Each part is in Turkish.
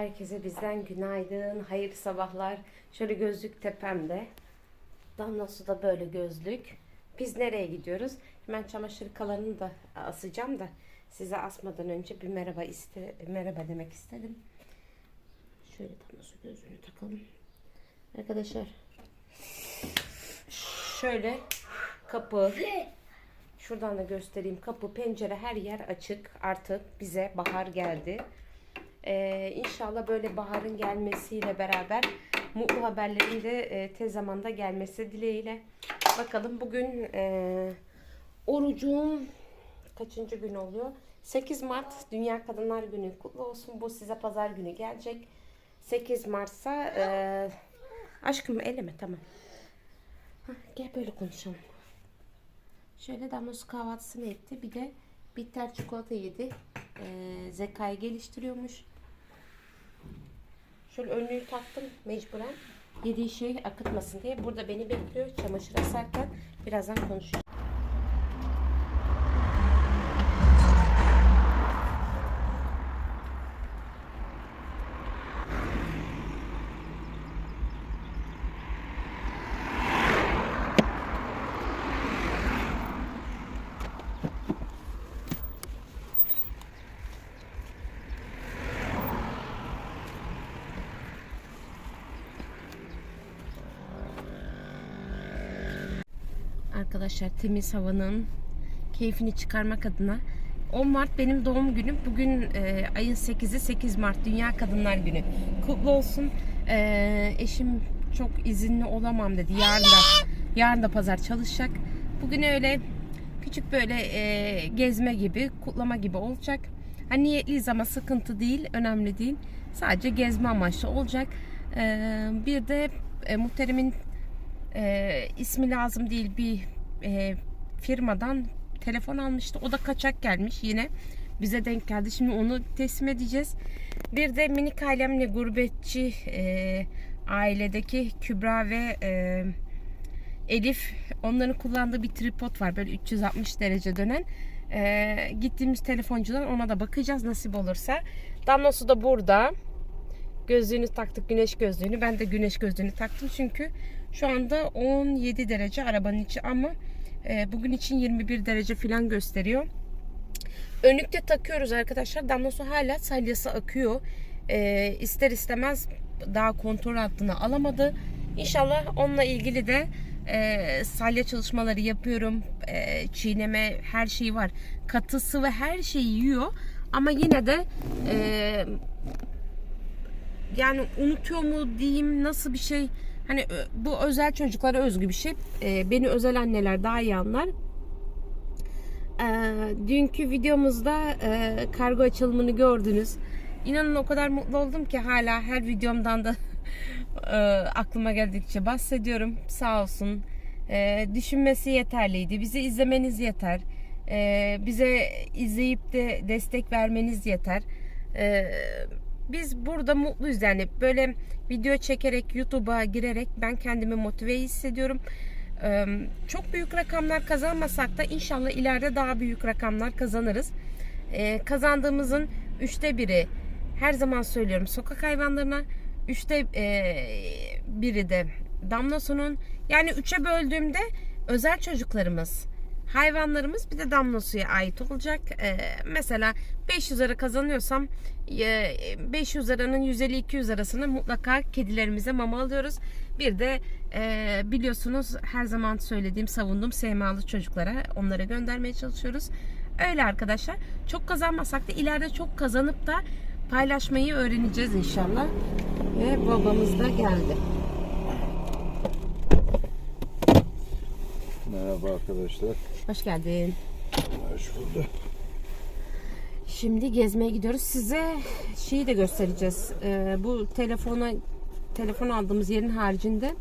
Herkese bizden günaydın, hayırlı sabahlar. Şöyle gözlük tepemde. Damla suda böyle gözlük. Biz nereye gidiyoruz? Hemen çamaşır kalanını da asacağım da size asmadan önce bir merhaba iste merhaba demek istedim. Şöyle damla su gözlüğünü takalım. Arkadaşlar şöyle kapı şuradan da göstereyim. Kapı, pencere her yer açık. Artık bize bahar geldi. Ee, inşallah böyle baharın gelmesiyle beraber mutlu haberlerin de e, tez zamanda gelmesi dileğiyle. Bakalım bugün e, orucun kaçıncı gün oluyor? 8 Mart Dünya Kadınlar Günü kutlu olsun. Bu size pazar günü gelecek. 8 Mart'sa e, aşkım eleme tamam. Hah, gel böyle konuşalım. Şöyle su kahvaltısını etti. Bir de bitter çikolata yedi. Ee, zekayı geliştiriyormuş. Şöyle önlüğü taktım mecburen. Yediği şeyi akıtmasın diye. Burada beni bekliyor çamaşır asarken. Birazdan konuşacağız. Arkadaşlar temiz havanın keyfini çıkarmak adına 10 Mart benim doğum günüm. Bugün e, ayın 8'i 8 Mart Dünya Kadınlar Günü. Kutlu olsun. E, eşim çok izinli olamam dedi. Yarın da yarın da pazar çalışacak. Bugün öyle küçük böyle e, gezme gibi, kutlama gibi olacak. Hani niyetliyiz ama sıkıntı değil, önemli değil. Sadece gezme amaçlı olacak. E, bir de e, muhterimin e, ismi lazım değil bir e, firmadan telefon almıştı. O da kaçak gelmiş yine. Bize denk geldi. Şimdi onu teslim edeceğiz. Bir de minik ailemle gurbetçi e, ailedeki Kübra ve e, Elif onların kullandığı bir tripod var. Böyle 360 derece dönen. E, gittiğimiz telefoncudan ona da bakacağız nasip olursa. Damlası da burada. Gözlüğünü taktık güneş gözlüğünü. Ben de güneş gözlüğünü taktım çünkü şu anda 17 derece arabanın içi ama e, bugün için 21 derece falan gösteriyor. Önlükte takıyoruz arkadaşlar. Damla su hala salyası akıyor. E, ister istemez daha kontrol altına alamadı. İnşallah onunla ilgili de e, salya çalışmaları yapıyorum. E, çiğneme her şeyi var. Katısı ve her şeyi yiyor. Ama yine de e, yani unutuyor mu diyeyim nasıl bir şey hani ö- bu özel çocuklara özgü bir şey. Ee, beni özel anneler daha iyi anlar. Ee, dünkü videomuzda e, kargo açılımını gördünüz. İnanın o kadar mutlu oldum ki hala her videomdan da e, aklıma geldikçe bahsediyorum. Sağ olsun. Ee, düşünmesi yeterliydi. Bizi izlemeniz yeter. Ee, bize izleyip de destek vermeniz yeter. Ee, biz burada mutluyuz yani böyle video çekerek YouTube'a girerek ben kendimi motive hissediyorum. Çok büyük rakamlar kazanmasak da inşallah ileride daha büyük rakamlar kazanırız. Kazandığımızın üçte biri her zaman söylüyorum sokak hayvanlarına üçte biri de damla sonun yani üçe böldüğümde özel çocuklarımız hayvanlarımız bir de damla suya ait olacak. Ee, mesela 500 lira kazanıyorsam e, 500 liranın 150-200 arasını mutlaka kedilerimize mama alıyoruz. Bir de e, biliyorsunuz her zaman söylediğim savunduğum sevmalı çocuklara onlara göndermeye çalışıyoruz. Öyle arkadaşlar. Çok kazanmasak da ileride çok kazanıp da paylaşmayı öğreneceğiz inşallah. Ve babamız da geldi. Merhaba arkadaşlar. Hoş geldin. Hoş bulduk. Şimdi gezmeye gidiyoruz. Size şeyi de göstereceğiz. Ee, bu telefona telefon aldığımız yerin haricinde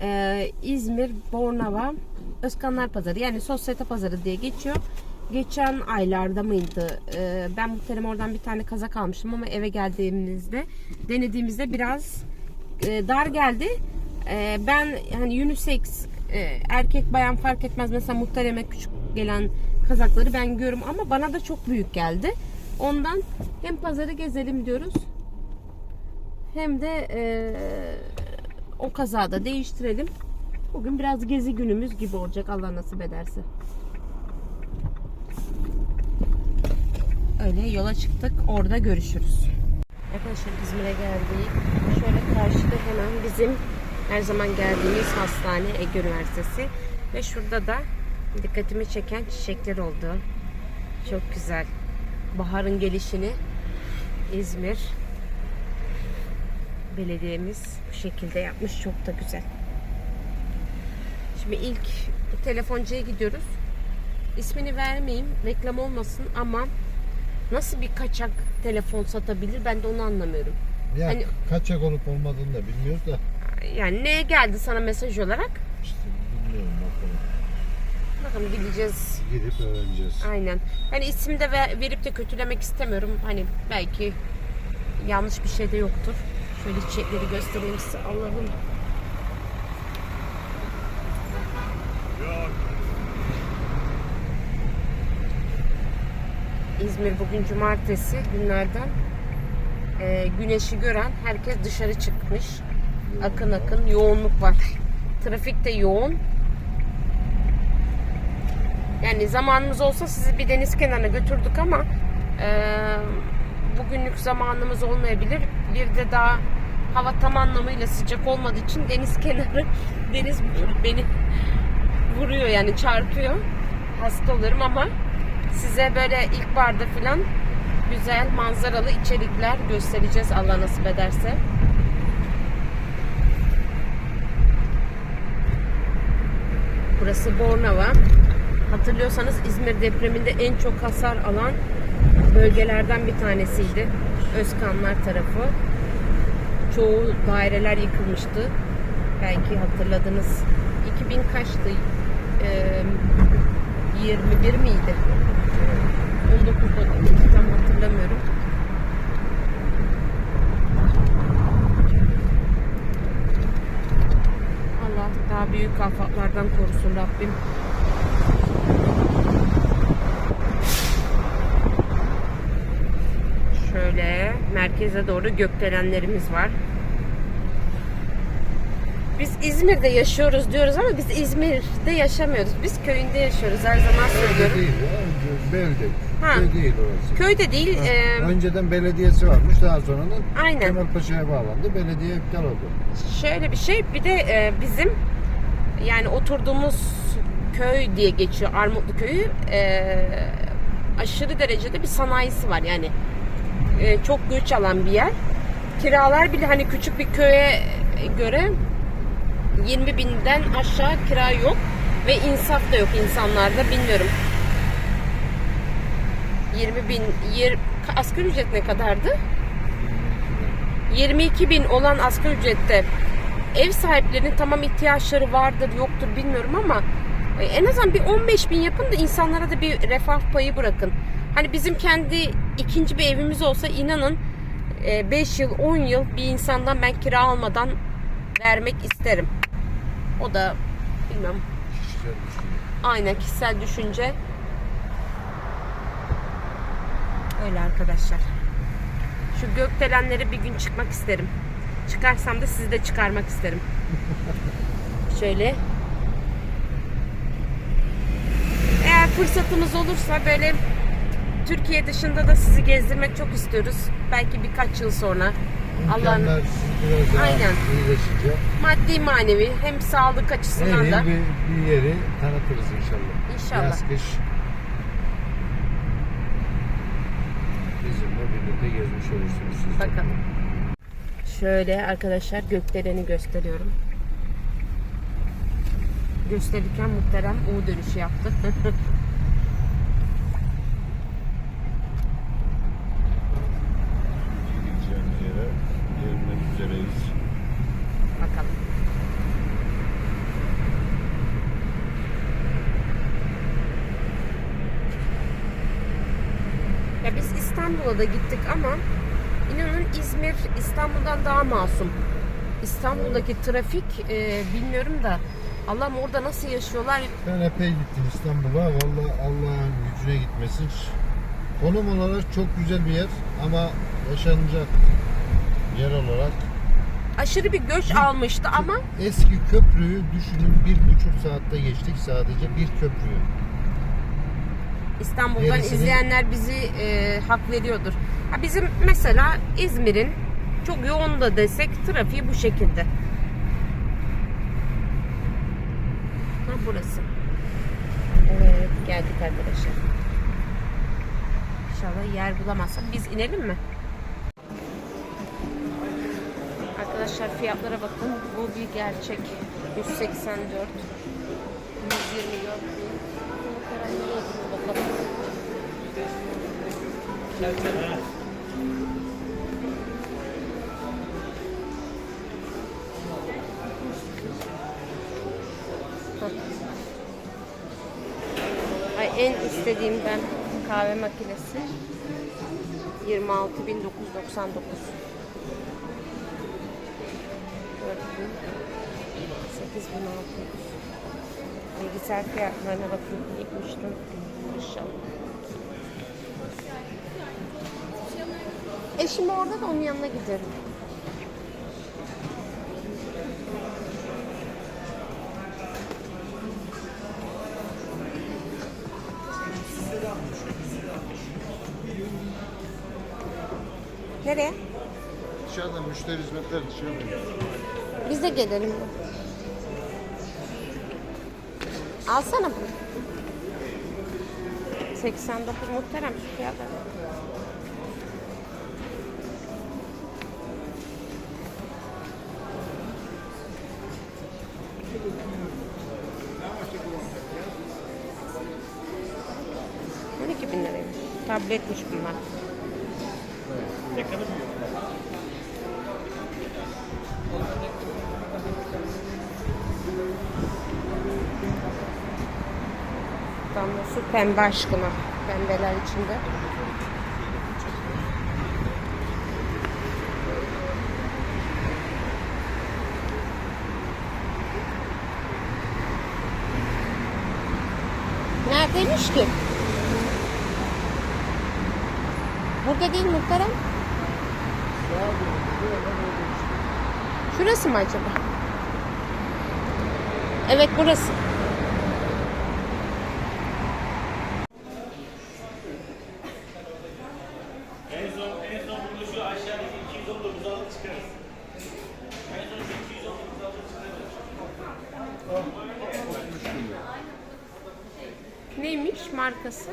e, İzmir, Bornova, Özkanlar Pazarı yani sosyete pazarı diye geçiyor. Geçen aylarda mıydı? Ee, ben muhterem oradan bir tane kazak almıştım ama eve geldiğimizde denediğimizde biraz e, dar geldi. E, ben hani unisex e, erkek bayan fark etmez mesela muhtereme küçük gelen kazakları ben görüyorum ama bana da çok büyük geldi. Ondan hem pazarı gezelim diyoruz hem de eee, o kazada değiştirelim. Bugün biraz gezi günümüz gibi olacak Allah nasip ederse. Öyle yola çıktık. Orada görüşürüz. Arkadaşlar İzmir'e geldik. Şöyle karşıda hemen bizim her zaman geldiğimiz hastane Ege Üniversitesi. Ve şurada da dikkatimi çeken çiçekler oldu. Çok güzel. Baharın gelişini İzmir belediyemiz bu şekilde yapmış. Çok da güzel. Şimdi ilk telefoncuya gidiyoruz. İsmini vermeyeyim, reklam olmasın ama nasıl bir kaçak telefon satabilir ben de onu anlamıyorum. Ya Hani- kaçak olup olmadığını da bilmiyoruz da Yani neye geldi sana mesaj olarak? işte bilmiyorum bakalım. Bakalım gideceğiz. Gidip öğreneceğiz. Aynen. Yani isim de ver- verip de kötülemek istemiyorum. Hani belki yanlış bir şey de yoktur. Şöyle çiçekleri göstereyim size. Allah'ım. İzmir bugün cumartesi günlerden e, güneşi gören herkes dışarı çıkmış. Akın akın yoğunluk var. Trafik de yoğun. Yani zamanımız olsa sizi bir deniz kenarına götürdük ama e, bugünlük zamanımız olmayabilir. Bir de daha hava tam anlamıyla sıcak olmadığı için deniz kenarı deniz beni vuruyor yani çarpıyor. Hasta olurum ama size böyle ilkbaharda falan güzel manzaralı içerikler göstereceğiz Allah nasip ederse. Burası Bornova. Hatırlıyorsanız İzmir depreminde en çok hasar alan bölgelerden bir tanesiydi. Özkanlar tarafı. Çoğu daireler yıkılmıştı. Belki hatırladınız. 2000 kaçtı? Ee, 21 miydi? 19 oldu. Tam hatırlamıyorum. Allah daha büyük afatlardan korusun Rabbim. Şöyle merkeze doğru gökdelenlerimiz var. Biz İzmir'de yaşıyoruz diyoruz ama biz İzmir'de yaşamıyoruz. Biz köyünde yaşıyoruz her zaman söylüyorum. değil. Belde. Ha. Köy değil orası. Köyde değil, Ha, e, Önceden belediyesi varmış. Daha sonradan Aynen. Kemalpaşa'ya bağlandı. Belediye iptal oldu. şöyle bir şey bir de e, bizim yani oturduğumuz köy diye geçiyor Armutlu köyü. E, aşırı derecede bir sanayisi var. Yani e, çok göç alan bir yer. Kiralar bile hani küçük bir köye göre 20 binden aşağı kira yok ve insaf da yok insanlarda bilmiyorum. 20 bin yer, asgari ücret ne kadardı? 22 bin olan asgari ücrette ev sahiplerinin tamam ihtiyaçları vardır yoktur bilmiyorum ama e, en azından bir 15 bin yapın da insanlara da bir refah payı bırakın. Hani bizim kendi ikinci bir evimiz olsa inanın 5 yıl 10 yıl bir insandan ben kira almadan vermek isterim. O da bilmem Kişisel düşünce. aynen kişisel düşünce. Öyle arkadaşlar. Şu gökdelenleri bir gün çıkmak isterim. Çıkarsam da sizi de çıkarmak isterim. Şöyle. Eğer fırsatımız olursa böyle Türkiye dışında da sizi gezdirmek çok istiyoruz. Belki birkaç yıl sonra. Allah'ın Aynen. iyileşince maddi manevi hem sağlık açısından da bir, bir yeri tanıtırız inşallah. İnşallah. Yaz kış bizimle birlikte gezmiş olursunuz siz de. Şöyle arkadaşlar gökdeleni gösteriyorum. Gösterirken muhterem U dönüşü yaptı. Ya biz İstanbul'a da gittik ama İzmir İstanbul'dan daha masum. İstanbul'daki trafik e, bilmiyorum da Allah'ım orada nasıl yaşıyorlar Ben epey gittim İstanbul'a. Vallahi Allah'ın gücüne gitmesin. Konum olarak çok güzel bir yer ama yaşanacak yer olarak. Aşırı bir göç almıştı ama Eski köprüyü düşünün bir buçuk saatte geçtik sadece bir köprüyü. İstanbul'dan Gerisini- izleyenler bizi e, hak veriyordur. Bizim mesela İzmir'in çok yoğun da desek trafiği bu şekilde. Ha burası. Evet geldik arkadaşlar. İnşallah yer bulamazsak biz inelim mi? Arkadaşlar fiyatlara bakın. Bu bir gerçek. 184 124 bin. Bakalım. İstediğim ben kahve makinesi. 26.999 4000 8600 Bilgisayar fiyatlarına bakın 74 bin. Maşallah. Eşim orada da onun yanına giderim. Nereye? Dışarıda müşteri hizmetleri dışarıda. Biz de gelelim. Alsana bunu. 89 muhterem şu fiyatlar. On iki bin liraymış. Tabletmiş bunlar. Damlası pembe aşkına. Pembeler içinde. Neredeymiş ki? Burada değil muhterem. Şurası mı acaba? Evet burası. Son en son burada şu aşağıdaki 219 alıp çıkarız. En son şu 219 alıp çıkarız. Neymiş markası?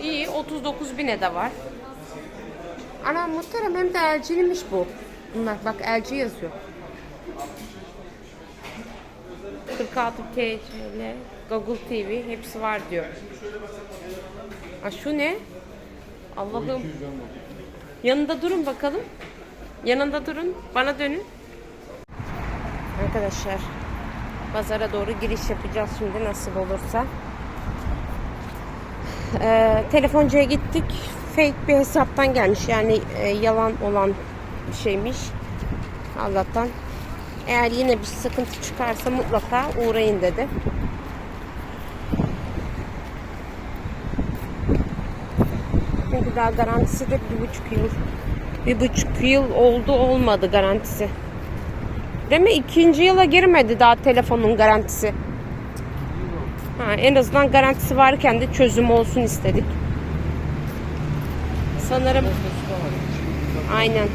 İyi 39 bine de var. Ana muhterem hem de LG'liymiş bu. Bunlar bak LG yazıyor. 46 TL, Google TV hepsi var diyor. Ha şu ne? Allah'ım. Yanında durun bakalım. Yanında durun. Bana dönün. Arkadaşlar pazara doğru giriş yapacağız şimdi nasıl olursa. Ee, telefoncuya gittik. Fake bir hesaptan gelmiş. Yani e, yalan olan şeymiş. Allah'tan. Eğer yine bir sıkıntı çıkarsa mutlaka uğrayın dedi. Çünkü daha garantisi de bir buçuk yıl. Bir buçuk yıl oldu olmadı garantisi. Değil mi? İkinci yıla girmedi daha telefonun garantisi. Ha, en azından garantisi varken de çözüm olsun istedik. Sanırım aynen.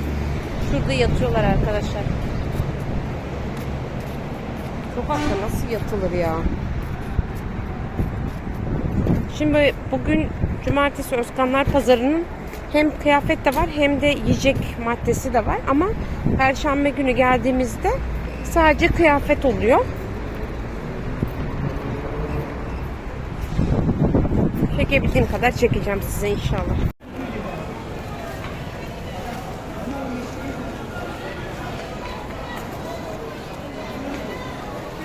Şurada yatıyorlar arkadaşlar. Sokakta nasıl yatılır ya? Şimdi bugün Cumartesi Özkanlar Pazarı'nın hem kıyafet de var hem de yiyecek maddesi de var ama Perşembe günü geldiğimizde sadece kıyafet oluyor. Çekebildiğim kadar çekeceğim size inşallah.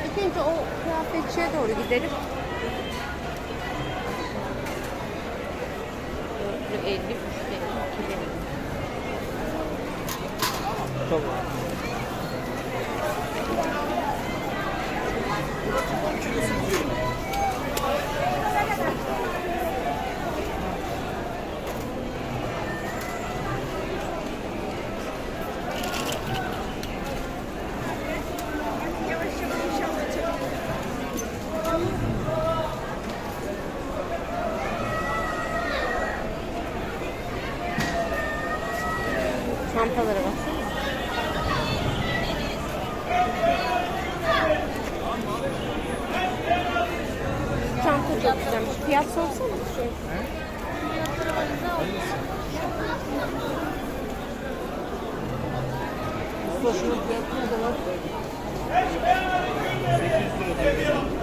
İlk önce o kıyafetçiye doğru gidelim. 效果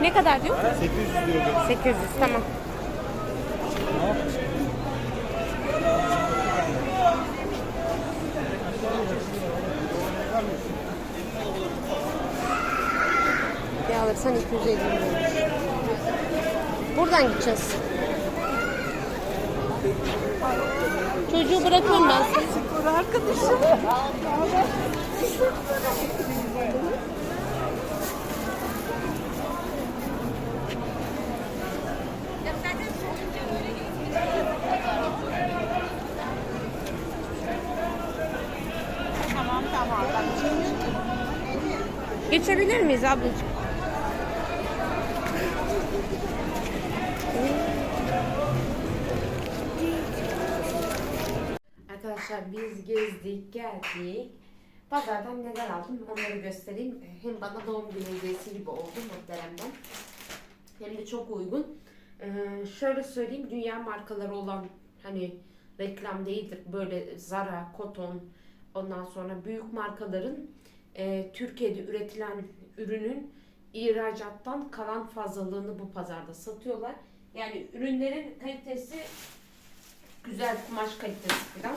ne kadar? Diyor? 800 diyor. 800 tamam. Bir alırsan 250 lira. Buradan gideceğiz. Çocuğu bırakıyorum ben size. Arkadaşım. Geçebilir miyiz ablacığım? Arkadaşlar biz gezdik, geldik. Pazardan neler aldım onları göstereyim. Hem bana doğum günü hediyesi gibi oldu muhteremden. Hem de çok uygun. Ee, şöyle söyleyeyim dünya markaları olan hani reklam değildir. Böyle Zara, Koton ondan sonra büyük markaların e, Türkiye'de üretilen ürünün ihracattan kalan fazlalığını bu pazarda satıyorlar. Yani ürünlerin kalitesi güzel kumaş kalitesi falan.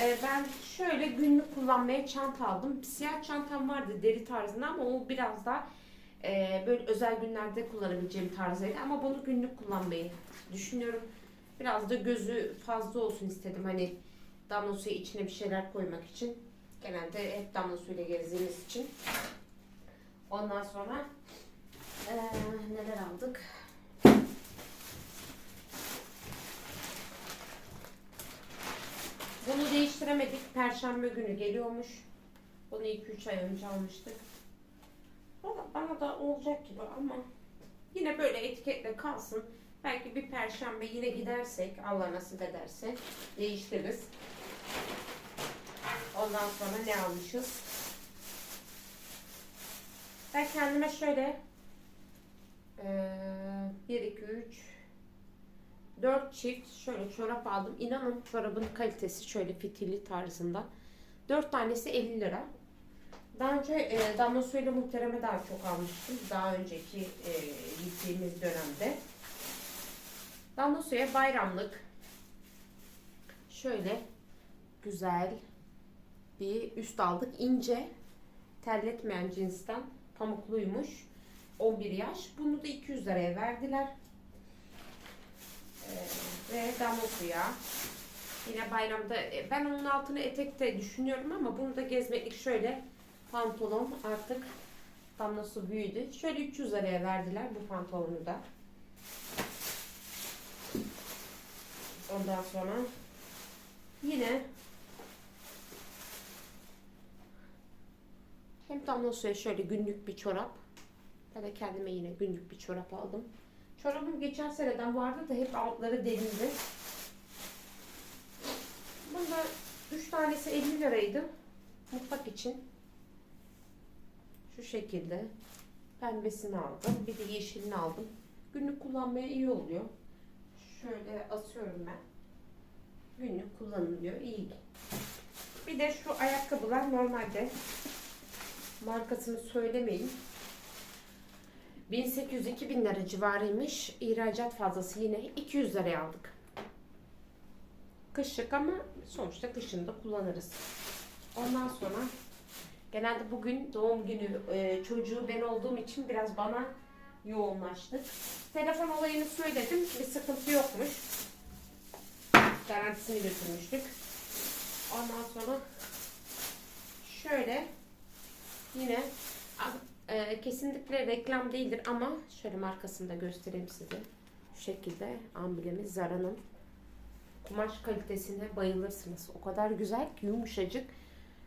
Ee, ben şöyle günlük kullanmaya çanta aldım. Siyah çantam vardı deri tarzında ama o biraz daha e, böyle özel günlerde kullanabileceğim tarzdaydı. Ama bunu günlük kullanmayı düşünüyorum. Biraz da gözü fazla olsun istedim. Hani damla suyu içine bir şeyler koymak için. Genelde hep damla suyla gezdiğimiz için. Ondan sonra e, neler aldık? Bunu değiştiremedik. Perşembe günü geliyormuş. Bunu 2-3 ay önce almıştık. Valla bana da olacak gibi ama yine böyle etiketle kalsın. Belki bir perşembe yine gidersek Allah nasip ederse değiştiririz. Ondan sonra ne almışız? Ben kendime şöyle 1, 2, 3 4 çift şöyle çorap aldım. İnanın çorabın kalitesi şöyle fitili tarzında. 4 tanesi 50 lira. Daha önce e, damla suyla muhtereme daha çok almıştım. Daha önceki e, gittiğimiz dönemde. Damla suya bayramlık şöyle güzel bir üst aldık. İnce terletmeyen cinsten pamukluymuş. 11 yaş. Bunu da 200 liraya verdiler. Ee, ve damla suya. Yine bayramda e, ben onun altına etek de düşünüyorum ama bunu da gezmeklik şöyle pantolon artık damla su büyüdü. Şöyle 300 liraya verdiler bu pantolonu da. Ondan sonra yine hem damla suya şöyle günlük bir çorap. Ben de kendime yine günlük bir çorap aldım. Çorabım geçen seneden vardı da hep altları derindi. Bunda 3 tanesi 50 liraydı. Mutfak için. Şu şekilde. Pembesini aldım. Bir de yeşilini aldım. Günlük kullanmaya iyi oluyor. Şöyle asıyorum ben. Günlük kullanılıyor. iyi. Bir de şu ayakkabılar normalde markasını söylemeyin. 1800-2000 lira civarıymış. İhracat fazlası yine 200 liraya aldık. Kışlık ama sonuçta kışında kullanırız. Ondan sonra genelde bugün doğum günü e, çocuğu ben olduğum için biraz bana yoğunlaştık. Telefon olayını söyledim. Bir sıkıntı yokmuş. Garantisini götürmüştük. Ondan sonra şöyle yine e, kesinlikle reklam değildir ama şöyle markasını da göstereyim size. Şu şekilde amblemi Zara'nın kumaş kalitesine bayılırsınız. O kadar güzel ki yumuşacık.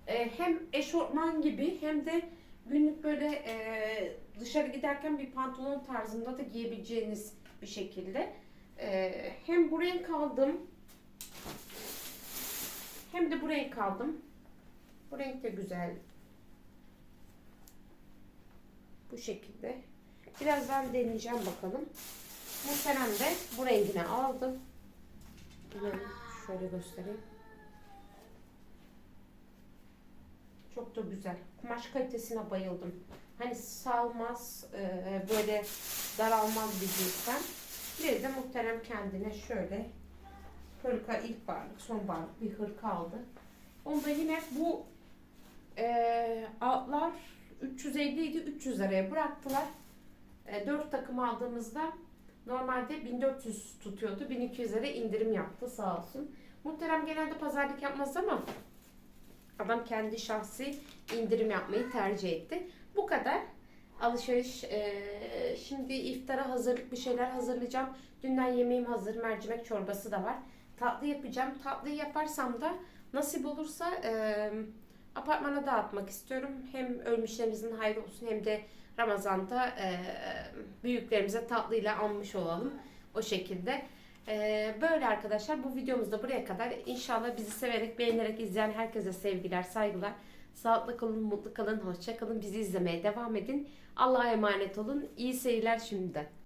E, hem eşofman gibi hem de günlük böyle e, dışarı giderken bir pantolon tarzında da giyebileceğiniz bir şekilde. E, hem bu renk aldım hem de bu renk aldım. Bu renk de güzel. Bu şekilde. Birazdan deneyeceğim bakalım. Muhterem de bu rengini aldım. Yine şöyle göstereyim. Çok da güzel. Kumaş kalitesine bayıldım. Hani salmaz, e, böyle daralmaz bir cinsten. Bir de muhterem kendine şöyle hırka ilk barlık, son barlık bir hırka aldı. Onda yine bu e, altlar 350 idi 300 liraya bıraktılar. E, 4 takım aldığımızda normalde 1400 tutuyordu. 1200 lira indirim yaptı sağ olsun. Muhterem genelde pazarlık yapmaz ama adam kendi şahsi indirim yapmayı tercih etti. Bu kadar alışveriş. E, şimdi iftara hazırlık bir şeyler hazırlayacağım. Dünden yemeğim hazır. Mercimek çorbası da var. Tatlı yapacağım. Tatlıyı yaparsam da nasip olursa e, apartmana dağıtmak istiyorum. Hem ölmüşlerimizin hayrı olsun hem de Ramazan'da e, büyüklerimize tatlıyla anmış olalım. O şekilde. E, böyle arkadaşlar bu videomuz da buraya kadar. İnşallah bizi severek beğenerek izleyen herkese sevgiler, saygılar. Sağlıklı kalın, mutlu kalın, hoşça kalın. Bizi izlemeye devam edin. Allah'a emanet olun. İyi seyirler şimdiden.